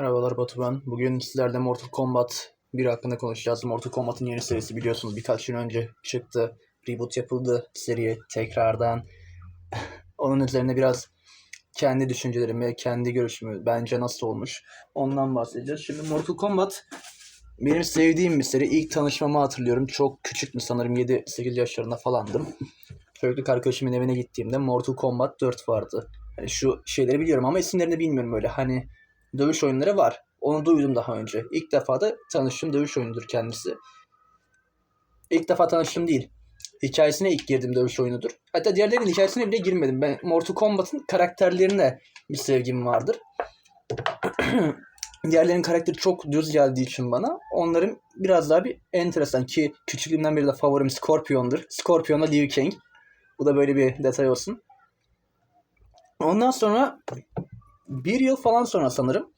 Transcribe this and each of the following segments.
Merhabalar Batu ben. Bugün sizlerle Mortal Kombat 1 hakkında konuşacağız. Mortal Kombat'ın yeni serisi biliyorsunuz birkaç gün önce çıktı. Reboot yapıldı seriye tekrardan. Onun üzerine biraz kendi düşüncelerimi, kendi görüşümü bence nasıl olmuş ondan bahsedeceğiz. Şimdi Mortal Kombat benim sevdiğim bir seri. İlk tanışmamı hatırlıyorum. Çok küçüktüm sanırım 7-8 yaşlarında falandım. Çocukluk arkadaşımın evine gittiğimde Mortal Kombat 4 vardı. Hani şu şeyleri biliyorum ama isimlerini bilmiyorum böyle. Hani dövüş oyunları var. Onu duydum daha önce. İlk defa da tanıştığım dövüş oyunudur kendisi. İlk defa tanıştım değil. Hikayesine ilk girdim dövüş oyunudur. Hatta diğerlerinin hikayesine bile girmedim. Ben Mortal Kombat'ın karakterlerine bir sevgim vardır. Diğerlerinin karakteri çok düz geldiği için bana onların biraz daha bir enteresan ki küçüklüğümden beri de favorim Scorpion'dur. Scorpion'la Liu Kang. Bu da böyle bir detay olsun. Ondan sonra bir yıl falan sonra sanırım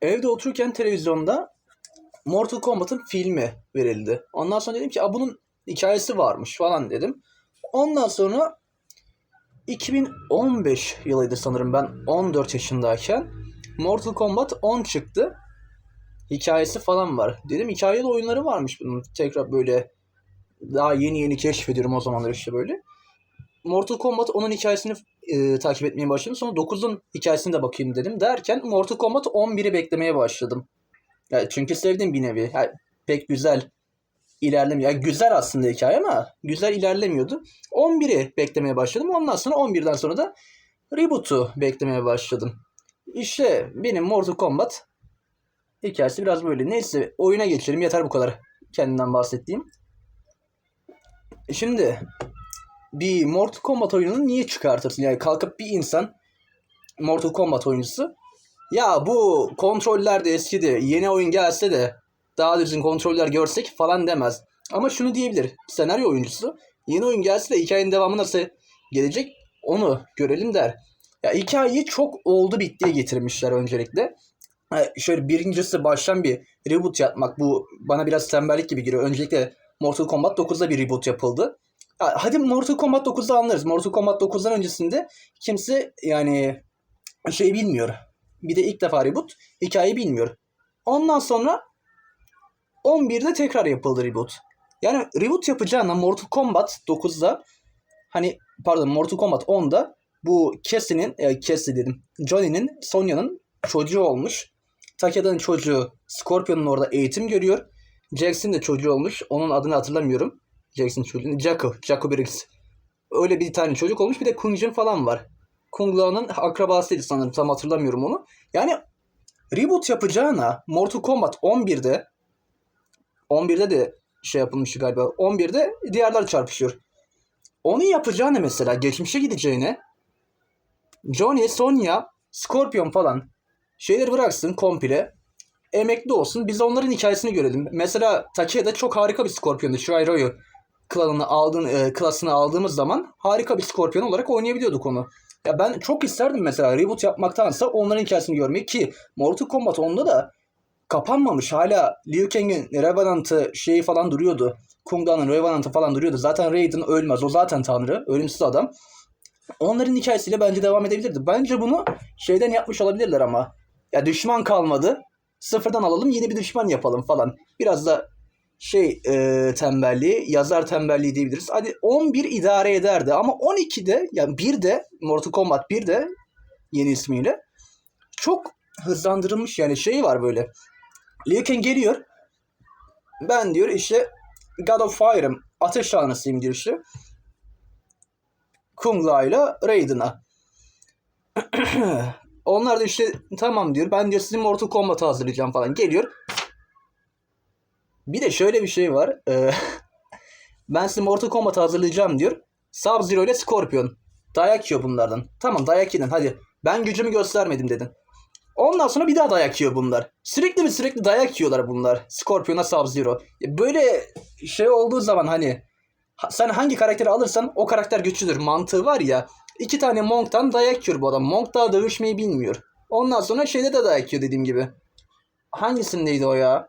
evde otururken televizyonda Mortal Kombat'ın filmi verildi. Ondan sonra dedim ki bunun hikayesi varmış falan dedim. Ondan sonra 2015 yılıydı sanırım ben 14 yaşındayken Mortal Kombat 10 çıktı. Hikayesi falan var. Dedim hikayeli oyunları varmış bunun. Tekrar böyle daha yeni yeni keşfediyorum o zamanlar işte böyle. Mortal Kombat onun hikayesini e, takip etmeye başladım. Sonra 9'un hikayesine de bakayım dedim. Derken Mortal Kombat 11'i beklemeye başladım. Yani çünkü sevdim bir nevi. Yani pek güzel ilerlemiyor. Yani güzel aslında hikaye ama güzel ilerlemiyordu. 11'i beklemeye başladım. Ondan sonra 11'den sonra da Reboot'u beklemeye başladım. İşte benim Mortal Kombat hikayesi biraz böyle. Neyse oyuna geçelim. Yeter bu kadar kendinden bahsettiğim. Şimdi bir Mortal Kombat oyununu niye çıkartırsın? Yani kalkıp bir insan Mortal Kombat oyuncusu ya bu kontroller de eskidi. Yeni oyun gelse de daha düzgün kontroller görsek falan demez. Ama şunu diyebilir. Senaryo oyuncusu yeni oyun gelse de hikayenin devamı nasıl gelecek onu görelim der. Ya hikayeyi çok oldu bittiye getirmişler öncelikle. Şöyle birincisi baştan bir reboot yapmak bu bana biraz tembellik gibi geliyor. Öncelikle Mortal Kombat 9'da bir reboot yapıldı. Ha, hadi Mortal Kombat 9'da anlarız. Mortal Kombat 9'dan öncesinde kimse yani şey bilmiyor. Bir de ilk defa reboot hikayeyi bilmiyor. Ondan sonra 11'de tekrar yapıldı reboot. Yani reboot yapacağına Mortal Kombat 9'da hani pardon Mortal Kombat 10'da bu Cassie'nin e, Cassie dedim. Johnny'nin Sonya'nın çocuğu olmuş. Takeda'nın çocuğu Scorpion'un orada eğitim görüyor. Jackson de çocuğu olmuş. Onun adını hatırlamıyorum. Jackson çocuğu. Jaco. Jaco Briggs. Öyle bir tane çocuk olmuş. Bir de Kung Jin falan var. Kung Lao'nun akrabasıydı sanırım. Tam hatırlamıyorum onu. Yani reboot yapacağına Mortal Kombat 11'de 11'de de şey yapılmıştı galiba. 11'de diğerler çarpışıyor. Onu yapacağına mesela geçmişe gideceğine Johnny, Sonya, Scorpion falan şeyleri bıraksın komple. Emekli olsun. Biz onların hikayesini görelim. Mesela Takeda çok harika bir Scorpion'du. Shirairo'yu klanını aldığın, e, klasını aldığımız zaman harika bir Scorpion olarak oynayabiliyorduk onu. Ya ben çok isterdim mesela reboot yapmaktansa onların hikayesini görmeyi ki Mortal Kombat 10'da da kapanmamış. Hala Liu Kang'in Revenant'ı şeyi falan duruyordu. Kung Lao'nun Revenant'ı falan duruyordu. Zaten Raiden ölmez. O zaten tanrı. Ölümsüz adam. Onların hikayesiyle bence devam edebilirdi. Bence bunu şeyden yapmış olabilirler ama. Ya düşman kalmadı. Sıfırdan alalım yeni bir düşman yapalım falan. Biraz da şey e, tembelliği, yazar tembelliği diyebiliriz. Hadi 11 idare ederdi ama 12'de yani bir de Mortal Kombat 1 de yeni ismiyle çok hızlandırılmış yani şey var böyle. Liu Kang geliyor. Ben diyor işte God of Fire'ım. Ateş tanrısıyım diyor işte. Kung Lao ile Raiden'a. Onlar da işte tamam diyor. Ben diyor sizin Mortal Kombat'ı hazırlayacağım falan. Geliyor. Bir de şöyle bir şey var. Ee, ben size Mortal Kombat'ı hazırlayacağım diyor. Sub-Zero ile Scorpion. Dayak yiyor bunlardan. Tamam dayak yedin hadi. Ben gücümü göstermedim dedin. Ondan sonra bir daha dayak yiyor bunlar. Sürekli mi sürekli dayak yiyorlar bunlar. Scorpion'a Sub-Zero. Böyle şey olduğu zaman hani sen hangi karakteri alırsan o karakter güçlüdür mantığı var ya. İki tane Monk'tan dayak yiyor bu adam. Monk daha dövüşmeyi bilmiyor. Ondan sonra şeyde de dayak yiyor dediğim gibi. Hangisindeydi o ya?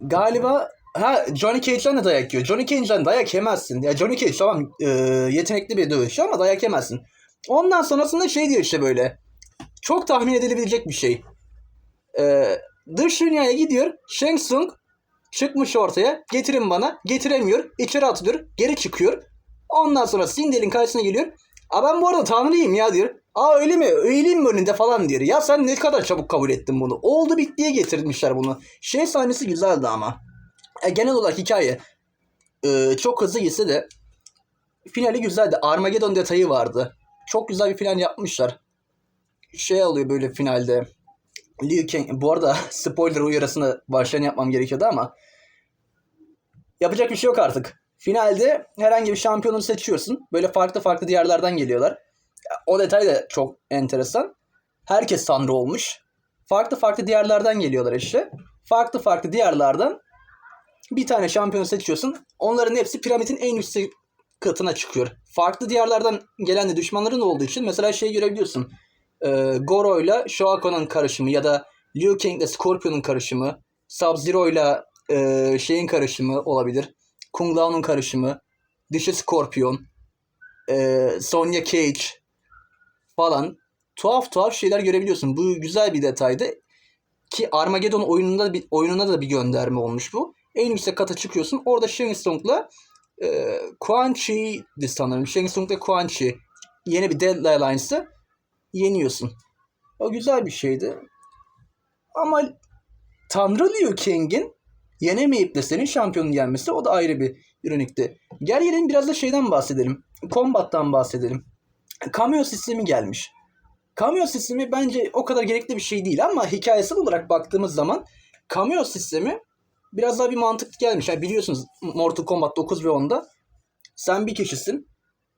Galiba ha Johnny Cage'den de dayak yiyor. Johnny Cage'den dayak yemezsin. Ya Johnny Cage tamam e, yetenekli bir dövüşçü ama dayak yemezsin. Ondan sonrasında şey diyor işte böyle. çok tahmin edilebilecek bir şey. Ee, dış dünyaya gidiyor. Shang Tsung çıkmış ortaya. Getirin bana. Getiremiyor. İçeri atılıyor. Geri çıkıyor. Ondan sonra Cinder'in karşısına geliyor. Aa ben bu arada tanrıyım ya diyor. Aa öyle mi? Öyleyim mi önünde falan diyor. Ya sen ne kadar çabuk kabul ettin bunu. Oldu bittiye getirmişler bunu. Şey sahnesi güzeldi ama. E, genel olarak hikaye e, çok hızlı gitse de finali güzeldi. Armageddon detayı vardı. Çok güzel bir final yapmışlar. Şey oluyor böyle finalde. Liu Kang, bu arada spoiler uyarısını baştan yapmam gerekiyordu ama yapacak bir şey yok artık. Finalde herhangi bir şampiyonu seçiyorsun. Böyle farklı farklı diyarlardan geliyorlar. O detay da çok enteresan. Herkes tanrı olmuş. Farklı farklı diyarlardan geliyorlar işte. Farklı farklı diyarlardan bir tane şampiyonu seçiyorsun. Onların hepsi piramidin en üst katına çıkıyor. Farklı diyarlardan gelen de düşmanların olduğu için mesela şey görebiliyorsun. Ee, Goro ile Shoako'nun karışımı ya da Liu Kang ile Scorpion'un karışımı, Sub-Zero ile e, şeyin karışımı olabilir. Kung Lao'nun karışımı, dışı Scorpion, e, Sonya Cage falan tuhaf tuhaf şeyler görebiliyorsun. Bu güzel bir detaydı. Ki Armageddon oyununda bir, oyununa da bir gönderme olmuş bu. En yüksek kata çıkıyorsun. Orada Shang Tsung'la e, Quan Chi'di sanırım. Shang Tsung'la Quan Chi. Yeni bir Dead Alliance'ı yeniyorsun. O güzel bir şeydi. Ama Tanrı Liu Kang'in yenemeyip de senin şampiyonun gelmesi o da ayrı bir ironikti. Gel gelelim biraz da şeyden bahsedelim. Combat'tan bahsedelim. Cameo sistemi gelmiş. Cameo sistemi bence o kadar gerekli bir şey değil ama hikayesel olarak baktığımız zaman cameo sistemi biraz daha bir mantıklı gelmiş. Yani biliyorsunuz Mortal Kombat 9 ve 10'da sen bir kişisin.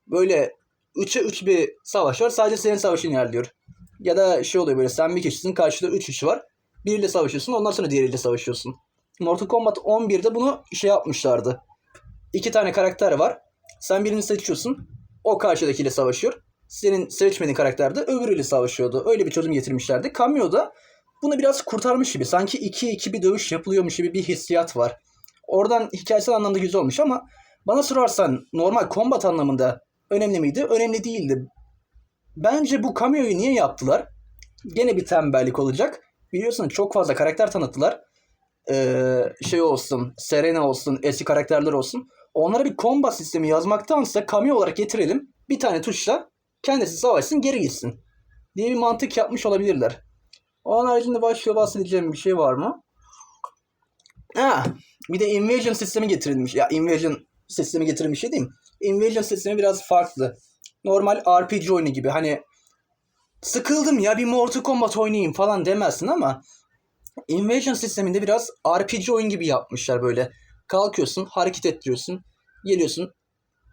Böyle 3'e 3 bir savaş var. Sadece senin savaşın ilerliyor. Ya da şey oluyor böyle sen bir kişisin karşıda 3 kişi var. Biriyle savaşıyorsun ondan sonra diğeriyle savaşıyorsun. Mortal Kombat 11'de bunu şey yapmışlardı. İki tane karakter var. Sen birini seçiyorsun. O karşıdakiyle savaşıyor. Senin seçmediğin karakter de öbürüyle savaşıyordu. Öyle bir çözüm getirmişlerdi. Cameo'da bunu biraz kurtarmış gibi. Sanki 2-2 bir dövüş yapılıyormuş gibi bir hissiyat var. Oradan hikayesel anlamda güzel olmuş ama bana sorarsan normal combat anlamında önemli miydi? Önemli değildi. Bence bu cameo'yu niye yaptılar? Gene bir tembellik olacak. Biliyorsun çok fazla karakter tanıttılar. Ee, şey olsun, Serena olsun, eski karakterler olsun. Onlara bir combat sistemi yazmaktansa cameo olarak getirelim. Bir tane tuşla kendisi savaşsın geri gitsin. Diye bir mantık yapmış olabilirler. Onun haricinde başka bahsedeceğim bir şey var mı? Ha, bir de invasion sistemi getirilmiş. Ya invasion sistemi getirilmiş şey değil mi? Invasion sistemi biraz farklı. Normal RPG oyunu gibi. Hani sıkıldım ya bir Mortal Kombat oynayayım falan demezsin ama Invasion sisteminde biraz RPG oyun gibi yapmışlar böyle. Kalkıyorsun, hareket ettiriyorsun, geliyorsun,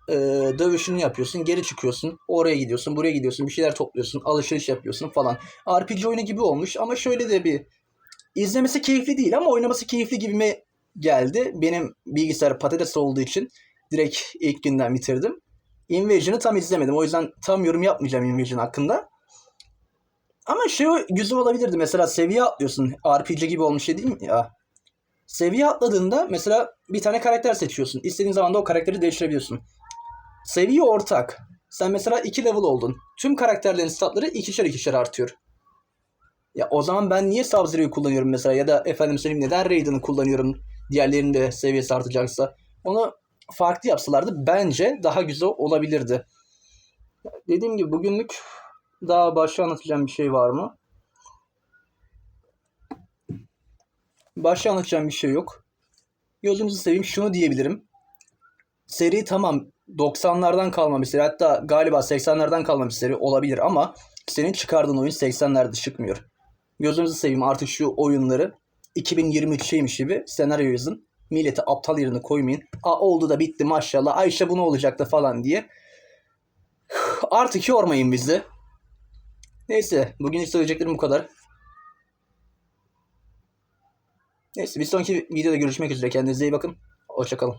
e, dövüşünü yapıyorsun, geri çıkıyorsun, oraya gidiyorsun, buraya gidiyorsun, bir şeyler topluyorsun, alışveriş yapıyorsun falan. RPG oyunu gibi olmuş ama şöyle de bir izlemesi keyifli değil ama oynaması keyifli gibime geldi. Benim bilgisayar patates olduğu için direkt ilk günden bitirdim. Invasion'ı tam izlemedim. O yüzden tam yorum yapmayacağım Invasion hakkında. Ama şey güzel olabilirdi. Mesela seviye atlıyorsun. RPG gibi olmuş şey değil mi ya? Seviye atladığında mesela bir tane karakter seçiyorsun. İstediğin zaman da o karakteri değiştirebiliyorsun. Seviye ortak. Sen mesela 2 level oldun. Tüm karakterlerin statları ikişer ikişer artıyor. Ya o zaman ben niye Sub-Zero'yu kullanıyorum mesela ya da efendim söyleyeyim neden Raiden'ı kullanıyorum diğerlerinin de seviyesi artacaksa. Onu farklı yapsalardı bence daha güzel olabilirdi. Dediğim gibi bugünlük daha başka anlatacağım bir şey var mı? Başka anlatacağım bir şey yok. Gözünüzü seveyim şunu diyebilirim. Seri tamam 90'lardan kalma bir seri hatta galiba 80'lerden kalma bir seri olabilir ama senin çıkardığın oyun 80'lerde çıkmıyor. Gözünüzü seveyim artık şu oyunları 2023'şeymiş gibi senaryo yazın. Millete aptal yerine koymayın. A oldu da bitti maşallah. Ayşe bu ne olacaktı falan diye. Artık yormayın bizi. Neyse bugün söyleyeceklerim bu kadar. Neyse bir sonraki videoda görüşmek üzere. Kendinize iyi bakın. Hoşçakalın.